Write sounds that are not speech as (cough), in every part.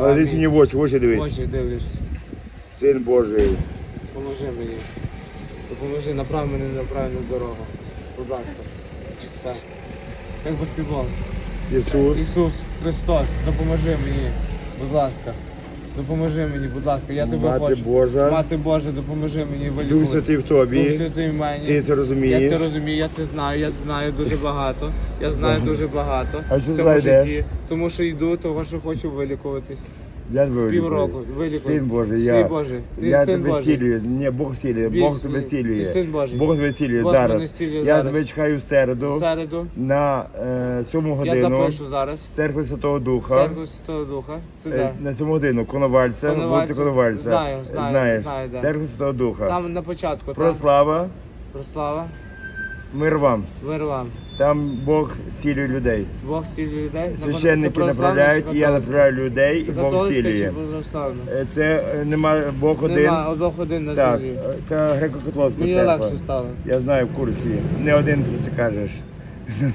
а дивись мені в очі, в очі дивись. Очі дивлюсь. Син Божий. Поможи мені. Допоможи, направ мене на правильну дорогу. Будь ласка. Все. Як баскетбол. Ісус. Ісус Христос, допоможи мені, будь ласка. Допоможи мені, будь ласка, я тебе Мати хочу. Божа. Мати Божа, допоможи мені Дух вилікувати. Святий в Дух тобі. Святий в мені. Ти це розумієш? Я це розумію, я це знаю, я знаю дуже багато. Я знаю дуже багато А в цьому знайдеш? житті. Тому що йду, того що хочу вилікуватись. Я Півроку вилікую. Син Божий, Син я, Божий, ти я син тебе Божий. сілюю. Ні, Бог сілює, Бій- Бог тебе ти сілює. син Божий. Бог тебе сілює Бог мене зараз. Я зараз. тебе чекаю в середу В середу на е, сьому я годину запишу зараз. в церкві Святого Духа. Церкву Святого Духа. Це Е, де? На цьому годину Коновальця, Коновальця. вулиця Коновальця. Знаю, знаю, Знаєш, знаю, де. церкву Святого Духа. Там на початку, там. Прослава, Прослава. Мир вам. Мир вам. Там Бог сілює людей. Бог стілює людей. Священники направляють, і я направляю людей, і Бог сілює. Е, Це е, нема Бог один. Нема, Бог один на Так, землі. Так, греко-католицька Мені легше стало. Я знаю в курсі. Не один ти це кажеш.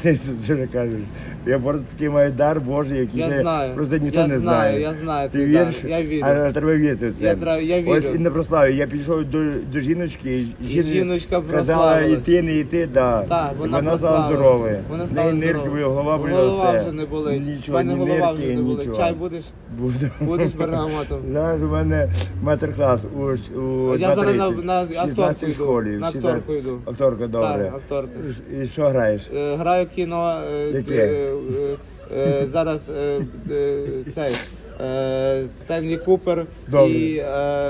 Ти це не кажеш. Я просто такий маю дар Божий, який Я ще знаю. просто ніхто я не знаю, знає. я знаю Ти цей віриш? дар. Я вірю. А треба вірити в це. Я тра- я Ось і на прославі. Я підійшов до, до жіночки, і жіночка казала прославилась. йти, не йти, да. Так, вона вона стала прославилась. здорова. Вона стала нирки здорова. були, голова боліла, Голова все. вже не болить. Нічого, мене ні голова нирки, вже не болить. нічого. Чай будеш? Буду. Будеш бергамотом. (laughs) Зараз у мене майстер-клас у, у Я зараз на, 2:30, на акторку 16 йду. школі. На 16 акторку йду. Акторка, добре. Так, акторка. І що граєш? Е, Граю кіно е, Яке? е, е, е, зараз е, е, цей е, Стенлі Купер Добре. і е,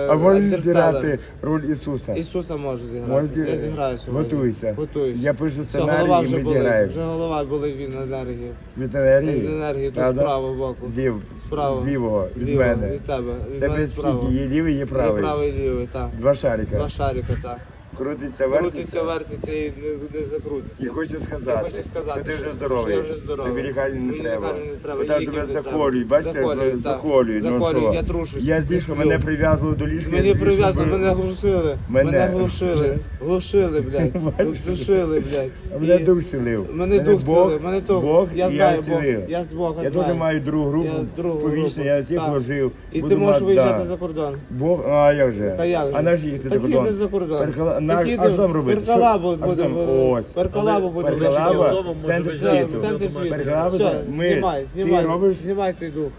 А можеш Інтерстеллар. зіграти роль Ісуса? Ісуса можу зіграти. Можеш зі- Я зіграю сьогодні. Готуйся. Готуюсь. Я пишу Все, голова і вже ми болить. зіграємо. Вже голова болить від енергії. Від енергії? Від енергії, тут Правда? справа боку. Злів. Справа. З лівого, від Зліва, мене. Від тебе. Від Тебе мене справа. скільки? Є лівий, є Є правий. правий і лівий, так. Два шарика. Два шарика, так. Крутиться, вертиться. Крутиться, вертиться. і не, не закрутиться. І хочу сказати, Я хочу сказати, що ти вже що- здоровий. я вже здоровий. Тобі лікарні не Мені треба. лікарні не треба, ліків тебе не треба. заколюють, бачите, Заколюють, так. заколюють. Ну Заколюють, що? я трушусь, Я не сплю. мене прив'язували до ліжка. Мені прив'язано, би- мене глушили. Мене- Мене глушили. Глушили, блядь. (laughs) Глушили, блядь. А мене І- дух сілив. Мене дух Бог, цілив, мене дух. Бог, я і знаю Бог. цілив. Я з Бога Я знаю. теж маю другу групу, Я другу повічну, групу. я всіх Так. ложив. І Буду ти можеш мати- виїжджати за кордон. Бог, а як же? Та як же? А наш їхати за кордон? за. На... А їдемо. що там робити? Перкалабу Що? Будемо. Ось. Перкалабу Перкалаба, вивчити. центр Це світу. центр світу. Перкалаба, Все, ми... знімай, Ти знімай. робиш Знімай цей дух.